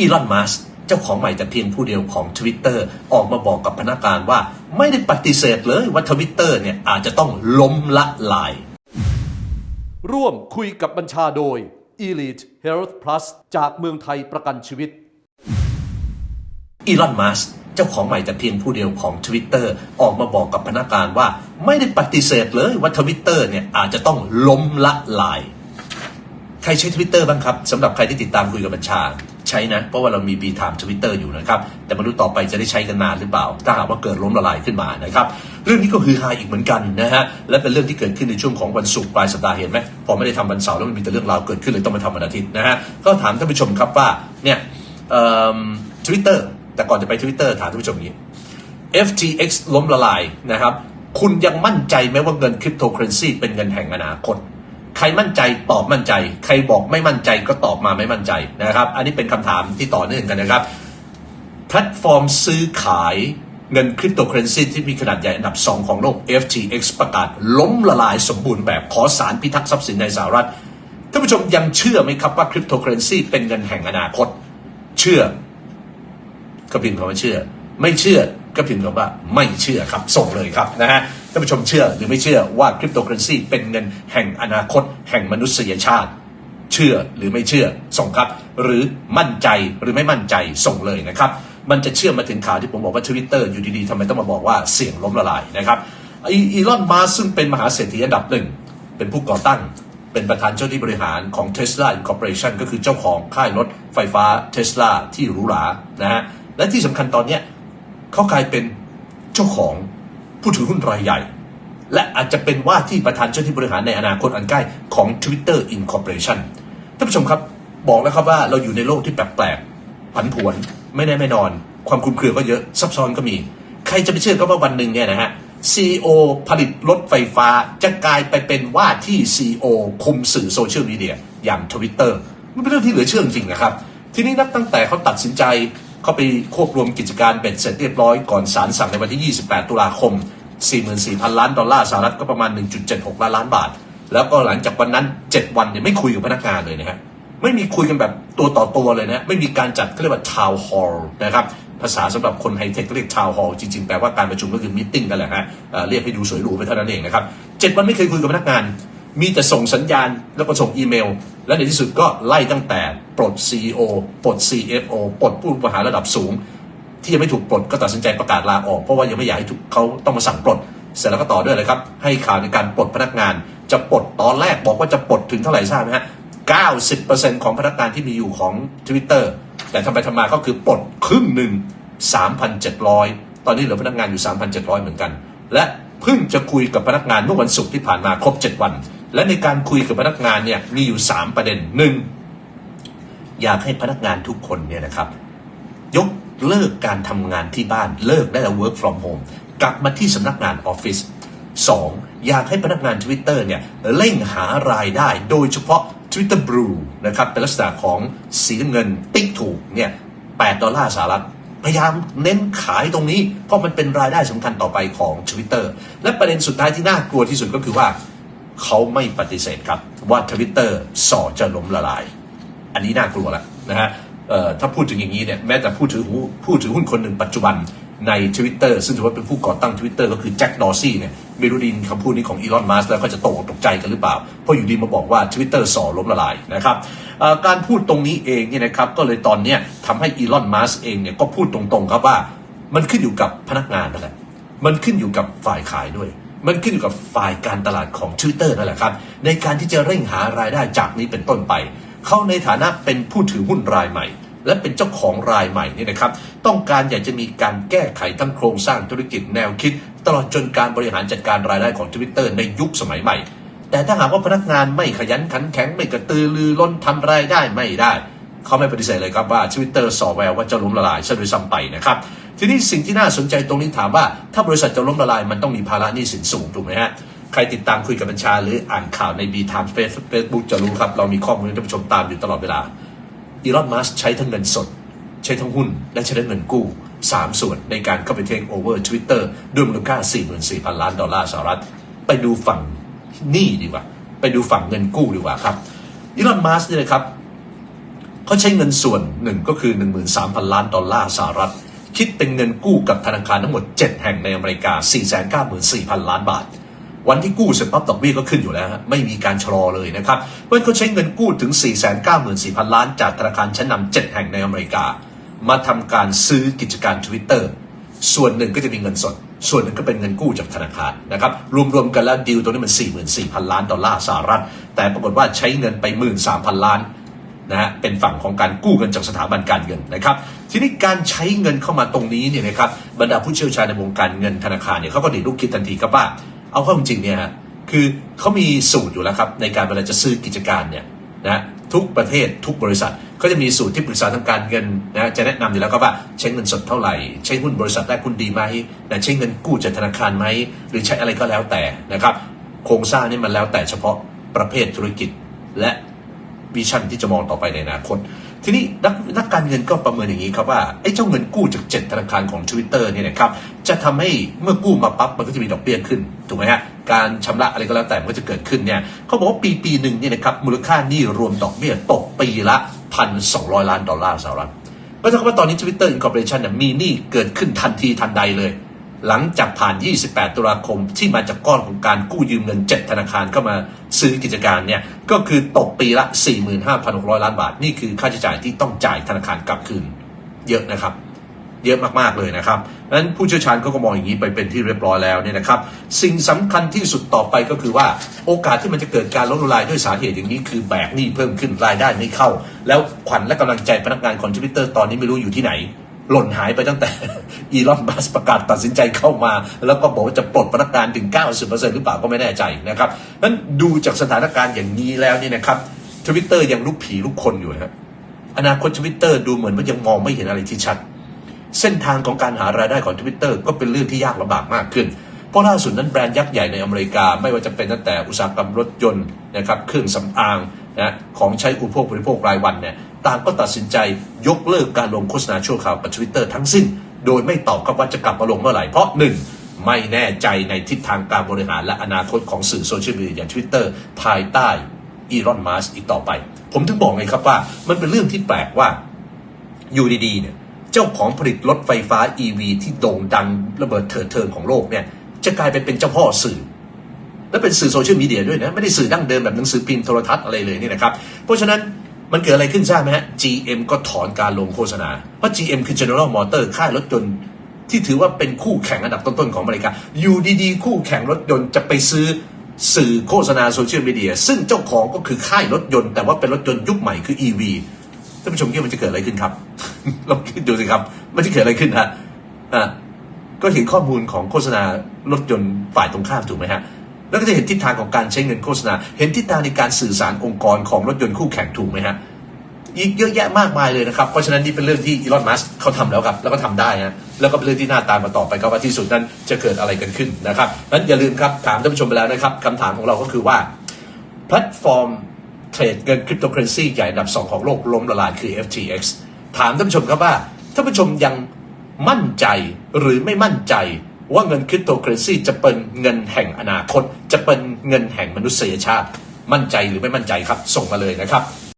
อีลอนมัสเจ้าของใหม่แต่เพียงผู้เดียวของ Twitter ออกมาบอกกับพนักงานว่าไม่ได้ปฏิเสธเลยว่า Twitter เนี่ยอาจจะต้องล้มละลาย ร่วมคุยกับบัญชาโดย Elite Health Plus จากเมืองไทยประกันชีวิตอีลอนมัสเจ้าของใหม่แต่เพียงผู้เดียวของ Twitter ออกมาบอกกับพนักงานว่าไม่ได้ปฏิเสธเลยว่า Twitter เนี่ยอาจจะต้องล้มละลาย ใครใช้ Twitter บ้างครับสำหรับใครที่ติดตามคุยกับบัญชา ใช้นะ เพราะว่าเรามี B Time Twitter อยู่นะครับ แต่มาดูต่อไปจะได้ใช้กันนานหรือเปล่า ถ้าหากว่าเกิดล้มละลายขึ้นมานะครับ เรื่องนี้ก็คือฮาอีกเหมือนกันนะฮะ และเป็นเรื่องที่เกิดขึ้นในช่วงของวันศุกร์ปลายสัปดาห์เห็นไหมพอไม่ได้ทำวันเสาร์แล้วมันมีแต่เรื่องราวเกิดขึ้นเลยต้องมาทำวันอาทิตย์นะฮะ ก็ถามท่านผู้ชมครับว่าเนี่ยทวิตเตอร์แต่ก่อนจะไป Twitter ถามท่านผู้ชมนี้ FTX ล้มละลายนะครับ คุณยังมั่นใจไหมว่าเงินคริปโตเคอเรนซีเป็นเงินแห่งอนาคต ใครมั่นใจตอบมั่นใจ ใครบอกไม่มั่นใจก็ตอบมาไม่มั่นใจนะครับ อันนี้เป็นคำถามที่ต่อเนื่องกันนะครับ แพลตฟอร์มซื้อขายเงินคริปโตเคอเรนซีที่มีขนาดใหญ่อันดับ 2 ของโลก FTX ประกาศ ล้มละลายสมบูรณ์แบบขอสารพิทักษ์ทรัพย์สินในสหรัฐท่านผู้ชมยังเชื่อไหมครับว่าคริปโตเคอเรนซีเป็นเงินแห่งอนาคต เชื่อ ก็พิมพ์คำว่าเชื่อ ไม่เชื่อก็พิมพ์คำว่าไม่เชื่อครับ ส่งเลยครับนะฮะ ท่านผู้ชมเชื่อหรือไม่เชื่อว่าคริปโตเคอเรนซีเป็นเงินแห่งอนาคต แห่งมนุษยชาติ เชื่อหรือไม่เชื่อส่งครับ หรือมั่นใจหรือไม่มั่นใจส่งเลยนะครับ มันจะเชื่อมมาถึงข่าวที่ผมบอกว่าทวิตเตอร์อยู่ดีๆทำไมต้องมาบอกว่าเสี่ยงล้มละลายนะครับอีอีลอนมาซึ่งเป็นมหาเศรษฐีอันดับหนึ่ง เป็นผู้ก่อตั้งเป็นประธานเจ้าหน้าที่บริหารของ Tesla Corporation ก็คือเจ้าของค่ายรถไฟฟ้า Tesla ที่หรูหรานะฮะและที่สำคัญตอนเนี้ยเขากลายเป็นเจ้าของ ผู้ถือหุ้นรายใหญ่ และอาจจะเป็นว่าที่ประธานเจ้าหน้าที่บริหารในอนาคตอันใกล้ของ Twitter Incorporation ท่านผู้ชมครับบอกแล้วครับว่าเราอยู่ในโลกที่แปลกๆผันผวนไม่แน่ไม่นอน ความคลุมเครือก็เยอะซับซ้อนก็มี ใครจะไปเชื่อก็ว่าวันหนึ่งเนี่ยนะฮะ CEO ผลิตรถไฟฟ้าจะกลายไปเป็นว่าที่ CEO คุมสื่อโซเชียลมีเดียอย่าง Twitter มันเป็นเรื่องที่เหลือเชื่อจริงๆนะครับ ทีนี้นับตั้งแต่เขาตัดสินใจ เข้าไปควบรวมกิจการเบ็ดเสร็จเรียบร้อยก่อนศาลสั่งในวันที่ 28 ตุลาคม 44,000 ล้านดอลลาร์สหรัฐก็ประมาณ 1.76 ล้านล้านบาท แล้วก็หลังจากวันนั้น 7 วันเนี่ยไม่คุยกับพนักงานเลยนะฮะไม่มีคุยกันแบบตัวต่อตัวเลยนะ ไม่มีการจัดเขาเรียกว่า town hall นะครับ ภาษาสำหรับคนไฮเทคเรียก town hall จริงๆ แปลว่าการประชุมก็คือ meeting กันแหละฮะเอ่อเรียกให้ดูสวยหรูไปเท่านั้นเองนะครับเจ็ดวันไม่เคยคุยกับพนักงาน มีแต่ส่งสัญญาณแล้วก็ส่งอีเมล และในที่สุดก็ไล่ตั้งแต่ปลด CEO ปลด CFO ปลดผู้บริหารระดับสูง ที่ยังไม่ถูกปลดก็ตัดสินใจประกาศลาออก เพราะว่ายังไม่อยากให้เขาต้องมาสั่งปลด เสร็จแล้วก็ต่อด้วยเลยครับ ให้ข่าวในการปลดพนักงาน จะปลดตอนแรกบอกว่าจะปลดถึงเท่าไหร่ทราบไหมฮะ 90%ของพนักงานที่มีอยู่ของ Twitter แต่ทำไปทำมาก็คือปลดครึ่งหนึ่ง3,700 ตอนนี้เหลือพนักงานอยู่ 3,700 เหมือนกัน และเพิ่งจะคุยกับพนักงานเมื่อวันศุกร์ที่ผ่านมาครบ 7 วัน และในการคุยกับพนักงานเนี่ยมีอยู่ 3 ประเด็นหนึ่งอยากให้พนักงานทุกคนเนี่ยนะครับ ยกเลิกการทำงานที่บ้านเลิกได้แล้ว work from home กลับมาที่สำนักงานออฟฟิศ 2. อยากให้พนักงาน Twitter เนี่ยเร่งหารายได้ โดยเฉพาะ Twitter Blue นะครับเป็นลักษณะของสีเงินติ๊กถูกเนี่ย8ดอลลาร์สหรัฐพยายามเน้นขายตรงนี้ เพราะมันเป็นรายได้สำคัญต่อไปของ Twitter และประเด็นสุดท้ายที่น่ากลัวที่สุดก็คือว่า เขาไม่ปฏิเสธครับ ว่า Twitter สอจะล้มละลาย อันนี้น่ากลัวแล้วนะฮะถ้าพูดถึงอย่างนี้เนี่ยแม้แต่ผู้ถือหุ้นผู้ถือหุ้นคนหนึ่งปัจจุบันใน Twitter ซึ่งถือว่าเป็นผู้ก่อตั้ง Twitter ก็คือแจ็คดอซี่เนี่ยไม่รู้ดินคำพูดนี้ของอีลอนมัสแล้วก็จะตกตกใจกันหรือเปล่า เพราะอยู่ดีมาบอกว่า Twitter สอล้มละลายนะครับการพูดตรงนี้เองเนี่ยนะครับก็เลยตอนเนี้ยทำให้อีลอนมัสเองเนี่ยก็พูดตรงๆครับว่า มันขึ้นอยู่กับพนักงานนั่นแหละมันขึ้นอยู่กับฝ่ายขายด้วย มันขึ้นอยู่กับฝ่ายการตลาดของ Twitter นั่นแหละครับ ในการที่จะเร่งหารายได้จากนี้เป็นต้นไป เขาในฐานะเป็นผู้ถือหุ้นรายใหม่ และเป็นเจ้าของรายใหม่นี่นะครับ ต้องการอยากจะมีการแก้ไขทั้งโครงสร้างธุรกิจแนวคิด ตลอดจนการบริหารจัดการรายได้ของ Twitter ในยุคสมัยใหม่ แต่ถ้าหากว่าพนักงานไม่ขยันขันแข็งไม่กระตือรือร้นทำรายได้ไม่ได้ เขาไม่ปฏิเสธเลยครับว่า Twitter สอแววว่าจะล้มละลายซะโดยซ้ำไปนะครับ ทีนี้สิ่งที่น่าสนใจตรงนี้ถามว่า ถ้าบริษัทจะล้มละลายมันต้องมีภาระหนี้สินสูงถูกไหมฮะใครติดตามคุยกับบัญชา หรืออ่านข่าวใน B Times Facebook จะรู้ครับ เรามีข้อมูลให้ท่านผู้ชมตามอยู่ตลอดเวลาอีลอนมัสใช้ทั้งเงินสด ใช้ทั้งหุ้น และใช้ทั้งเงินกู้ 3 ส่วนในการเข้าไปเทคโอเวอร์ทวิตเตอร์ด้วยมูลค่า 44,000 ล้านดอลลาร์สหรัฐ ไปดูฝั่งหนี้ดีกว่า ไปดูฝั่งเงินกู้ดีกว่าครับอีลอนมัสเนี่ยนะครับเขาใช้เงินส่วนหนึ่งก็คือ 13,000 ล้านดอลลาร์สหรัฐ คิดเป็นเงินกู้กับธนาคารทั้งหมด 7 แห่งในอเมริกา 494,000 ล้านบาท วันที่กู้เสร็จปั๊บดอกเบี้ยก็ขึ้นอยู่แล้วฮะไม่มีการชะลอเลยนะครับเว้นเขาใช้เงินกู้ถึง 494,000 ล้าน จากธนาคารชั้นนำ7แห่งในอเมริกา มาทำการซื้อกิจการ Twitter ส่วนหนึ่งก็จะมีเงินสด ส่วนหนึ่งก็เป็นเงินกู้จากธนาคารนะครับ รวมๆกันแล้วดีลตัวนี้มัน 44,000 ล้านดอลลาร์สหรัฐ แต่ปรากฏว่าใช้เงินไป 13,000 ล้าน นะฮะเป็นฝั่งของการกู้เงินจากสถาบันการเงินนะครับ ทีนี้การใช้เงินเข้ามาตรงนี้เนี่ยนะครับบรรดาผู้เชี่ยวชาญในวงการเงินธนาคารเนี่ยเขาก็ดีลูกคิดทันทีครับว่าเอาเข้าจริงเนี่ยฮะคือเขามีสูตรอยู่แล้วครับในการเวลาจะซื้อกิจการเนี่ยนะทุกประเทศทุกบริษัทเขาจะมีสูตรที่ปรึกษาทางการเงินนะจะแนะนำอยู่แล้วครับว่าใช้เงินสดเท่าไหร่ ใช้หุ้นบริษัทแรกหุ้นดีไหมนะใช้เงินกู้จากธนาคารไหมหรือใช้อะไรก็แล้วแต่นะครับ โครงสร้างนี่มันแล้วแต่เฉพาะประเภทธุรกิจและ วิชั่นที่จะมองต่อไปในอนาคต ทีนี้นักนักการเงินก็ประเมินอย่างนี้ครับว่าไอ้เจ้าเงินกู้จากเจ็ดธนาคารของ Twitter เนี่ยนะครับจะทำให้เมื่อกู้มาปั๊บมันก็จะมีดอกเบี้ยขึ้นถูกไหมฮะการชำระอะไรก็แล้วแต่มันก็จะเกิดขึ้นเนี่ยเขาบอกว่าปีปีหนึ่งเนี่ยนะครับมูลค่านี้รวมดอกเบี้ยตกปีละพันสองร้อยล้านดอลลาร์สหรัฐก็เท่าว่าตอนนี้ Twitter Incorporation เนี่ยมีหนี้เกิดขึ้นทันทีทันใดเลย หลังจากผ่าน 28 ตุลาคมที่มาจากก้อนของการกู้ยืมเงิน 7 ธนาคารเข้ามาซื้อกิจการเนี่ย ก็คือตกปีละ 45,600 ล้านบาท นี่คือค่าใช้จ่ายที่ต้องจ่ายธนาคารกลับคืน เยอะนะครับ เยอะมากๆเลยนะครับดังนั้นผู้เชี่ยวชาญเขาก็มองอย่างนี้ไปเป็นที่เรียบร้อยแล้วเนี่ยนะครับ สิ่งสำคัญที่สุดต่อไปก็คือว่าโอกาสที่มันจะเกิดการล้มละลายด้วยสาเหตุอย่างนี้คือแบกหนี้เพิ่มขึ้นรายได้ไม่เข้า แล้วขวัญและกำลังใจพนักงานของทวิตเตอร์ตอนนี้ไม่รู้อยู่ที่ไหน หล่นหายไปตั้งแต่อีลอนมัสประกาศตัดสินใจเข้ามา แล้วก็บอกว่าจะปลดพนักงานถึง 90%หรือเปล่าก็ไม่แน่ใจนะครับนั้นดูจากสถานการณ์อย่างนี้แล้วนี่นะครับทวิตเตอร์ยังลุกผีลุกคนอยู่นะครับอนาคตทวิตเตอร์ดูเหมือนว่ายังมองไม่เห็นอะไรที่ชัด เส้นทางของการหารายได้ของทวิตเตอร์ก็เป็นเรื่องที่ยากลำบากมากขึ้นเพราะล่าสุดนั้นแบรนด์ยักษ์ใหญ่ในอเมริกา ไม่ว่าจะเป็นตั้งแต่อุตสาหกรรมรถยนต์นะครับเครื่องสำอาง นะของใช้อุปโภคบริโภครายวันเนี่ยต่างก็ตัดสินใจยกเลิกการลงโฆษณาชั่วคราวกับทวิตเตอร์ทั้งสิ้น โดยไม่ตอบครับว่าจะกลับมาลงเมื่อไหร่ เพราะหนึ่งไม่แน่ใจในทิศทางการบริหารและอนาคตของสื่อโซเชียลมีเดียอย่างทวิตเตอร์ภายใต้อีรอนมัสอีกต่อไป ผมถึงบอกไงครับว่า มันเป็นเรื่องที่แปลกว่าอยู่ดีๆเนี่ยเจ้าของผลิตรถไฟฟ้า EV ที่โด่งดังระเบิดเถิดเทิงของโลกเนี่ยจะกลายเป็นเป็นเจ้าพ่อสื่อ และเป็นสื่อโซเชียลมีเดียด้วยนะ ไม่ได้สื่อดั้งเดิมแบบหนังสือพิมพ์โทรทัศน์อะไรเลยนี่นะครับ เพราะฉะนั้นมันเกิดอะไรขึ้นทราบไหมฮะ GM ก็ถอนการลงโฆษณา เพราะ GM คือ General Motor ค่ายรถยนต์ที่ถือว่าเป็นคู่แข่งอันดับต้นๆของอเมริกาอยู่ดีๆ คู่แข่งรถยนต์จะไปซื้อสื่อโฆษณาโซเชียลมีเดียซึ่งเจ้าของก็คือค่ายรถยนต์ แต่ว่าเป็นรถยนต์ยุคใหม่คือ EV ท่านผู้ชมคิดมันจะเกิดอะไรขึ้นครับลองคิดดูสิครับมันจะเกิดอะไรขึ้นฮะอะก็เห็นข้อมูลของโฆษณารถยนต์ฝ่ายตรงข้ามถูกไหมฮะ แล้วก็จะเห็นทิศทางของการใช้เงินโฆษณา เห็นทิศทางในการสื่อสารองค์กรของรถยนต์คู่แข่งถูกไหมฮะอีกเยอะแยะมากมายเลยนะครับ เพราะฉะนั้นนี่เป็นเรื่องที่อีลอนมัสเขาทำแล้วครับ แล้วก็ทำได้นะแล้วก็เป็นเรื่องที่น่าตามมาต่อไปครับว่าที่สุดนั้นจะเกิดอะไรกันขึ้นนะครับนั้นอย่าลืมครับถามท่านผู้ชมไปแล้วนะครับคำถามของเราก็คือว่าแพลตฟอร์มเทรดเงินคริปโตเคอเรนซีใหญ่อันดับ 2 ของโลกล้มละลายคือ FTX ถามท่านผู้ชมครับว่าท่านผู้ชมยังมั่นใจหรือไม่มั่นใจ ว่าเงินคริปโตเคอเรนซีจะเป็นเงินแห่งอนาคต จะเป็นเงินแห่งมนุษยชาติ มั่นใจหรือไม่มั่นใจครับ ส่งมาเลยนะครับ